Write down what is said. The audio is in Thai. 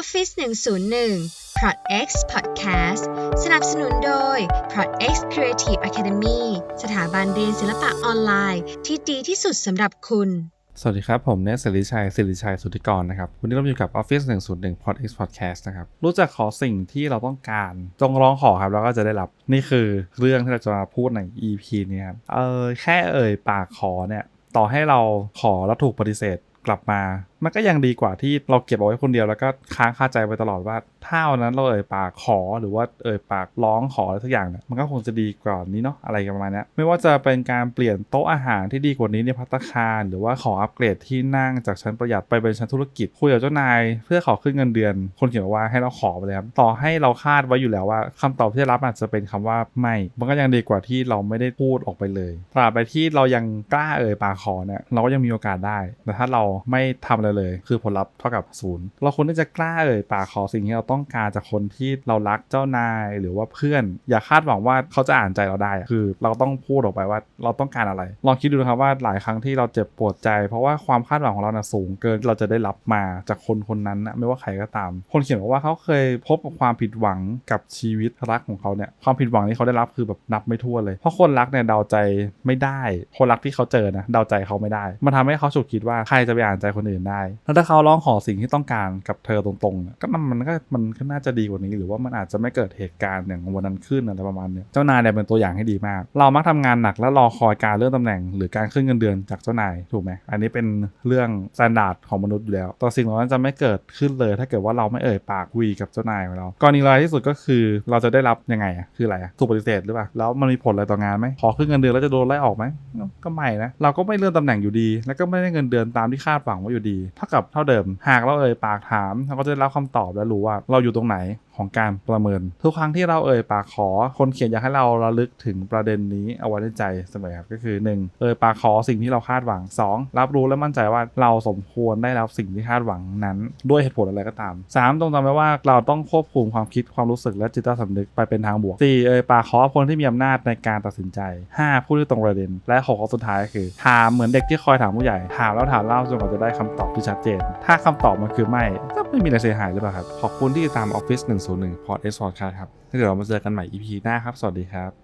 Office 101 Prod X Podcast สนับสนุนโดย Prod X Creative Academy สถาบันเรียนศิลปะออนไลน์ ที่ดีที่สุดสำหรับคุณ สวัสดีครับ ผมเนสสิริชัยสิริชัยสุทธิกรนะครับ วันนี้เราอยู่กับ Office 101 Pod X Podcast นะครับ รู้จักขอสิ่งที่เราต้องการ จงร้องขอครับ แล้วก็จะได้รับ นี่คือเรื่องที่เราจะมาพูดใน EP นี้ครับ เออแค่เอ่ยปากขอเนี่ย ต่อให้เราขอแล้วถูกปฏิเสธกลับมา มันก็ยังดีกว่าที่เราเก็บเอาไว้คนเดียวแล้วก็ค้างคาใจไปตลอดว่าถ้าวันนั้นเราเอ่ยปากขอหรือว่าเอ่ยปากร้องขออะไรสักอย่างเนี่ยมันก็คงจะดีกว่านี้เนาะอะไรประมาณนี้ไม่ว่าจะเป็นการเปลี่ยนโต๊ะอาหารที่ดีกว่านี้ในพัตคาร หรือว่าขออัปเกรดที่นั่งจากชั้นประหยัดไปเป็นชั้นธุรกิจคุยกับเจ้านาย เพื่อขอขึ้นเงินเดือน คนเขียนว่าให้เราขอไปเลยครับต่อให้เราคาดไว้อยู่แล้วว่าคำตอบที่ได้รับอาจจะเป็นคำว่าไม่ มันก็ยังดีกว่าที่เราไม่ได้พูดออกไปเลยตราบใดที่เรายังกล้าเอ่ยปากขอเนี่ยเราก็ยังมีโอกาสได้แต่ถ้าเราไม่ทำอะไรเลย คือผลลัพธ์เท่ากับศูนย์เราควรที่จะกล้าเอ่ยปากขอสิ่งที่เราต้องการจากคนที่เรารักเจ้านายหรือว่าเพื่อน อย่าคาดหวังว่าเขาจะอ่านใจเราได้ คือเราต้องพูดออกไปว่าเราต้องการอะไร ลองคิดดูนะครับว่าหลายครั้งที่เราเจ็บปวดใจ เพราะว่าความคาดหวังของเรานะสูงเกินเราจะได้รับมาจากคนคนนั้นนะไม่ว่าใครก็ตาม คนเขียนบอกว่าเขาเคยพบกับความผิดหวังกับชีวิตรักของเขาเนี่ยความผิดหวังที่เขาได้รับคือแบบนับไม่ถ้วนเลย เพราะคนรักเนี่ยเดาใจไม่ได้ คนรักที่เขาเจอนะเดาใจเขาไม่ได้ มันทำให้เขาฉุกคิดว่าใครจะไปอ่านใจคนอื่นได้แล้วถ้าเขาร้องขอสิ่งที่ต้องการกับเธอตรงๆเนี่ยก็มันมันก็มันก็น่าจะดีกว่านี้ หรือว่ามันอาจจะไม่เกิดเหตุการณ์อย่างวันนั้นขึ้นอะไรประมาณเนี้ยเจ้านายเนี่ยเป็นตัวอย่างให้ดีมาก เรามักทำงานหนักแล้วรอคอยการเลื่อนตำแหน่ง หรือการขึ้นเงินเดือนจากเจ้านายถูกไหมอันนี้เป็นเรื่องสแตนดาร์ดของมนุษย์อยู่แล้วต่สิ่งเหล่านั้นจะไม่เกิดขึ้นเลย ถ้าเกิดว่าเราไม่เอ่ยปากคุยกับเจ้านายของเรากรณีร้ายที่สุดก็คือเราจะได้รับยังไงอะคืออะไรอะถูกปฏิเสธหรือเปล่าแล้วมันมีผลอะไรต่องานไหมขอขึ้นเงินเดือนแล้วจะโดนไล่ออกไหมก็ไม่นะเราก็ไม่เลื่อนตำแหน่งอยู่ดี แล้วก็ไม่ได้เงินเดือนตามที่คาดหวังไว้อยู่ดีเท่ากับเท่าเดิม หากเราเอ่ยปากถาม เราก็จะได้รับคำตอบและรู้ว่าเราอยู่ตรงไหนของการประเมิน ทุกครั้งที่เราเอ่ยปากขอ คนเขียนอยากให้เราระลึกถึงประเด็นนี้เอาไว้ในใจเสมอครับก็คือ 1. เอ่ยปากขอสิ่งที่เราคาดหวัง 2. รับรู้และมั่นใจว่าเราสมควรได้รับสิ่งที่คาดหวังนั้น ด้วยเหตุผลอะไรก็ตาม 3. ตรงจำไว้ว่าเราต้องควบคุมความคิดความรู้สึกและจิตใต้สำนึกไปเป็นทางบวก 4. เอ่ยปากขอคนที่มีอำนาจในการตัดสินใจ 5. พูดที่ตรงประเด็น และ6ข้อสุดท้ายคือถามเหมือนเด็กที่คอยถามผู้ใหญ่ถามแล้วถามเล่าจนกว่าจะได้คำตอบที่ชัดเจน ถ้าคำตอบมันคือไม่ก็ไม่มีอะไรเสียหายหรือเปล่าครับขอบคุณที่ติดตาม Office 101 Pod S Podcast ครับถ้าเกิดเรามาเจอกันใหม่ EP หน้าครับ สวัสดีครับ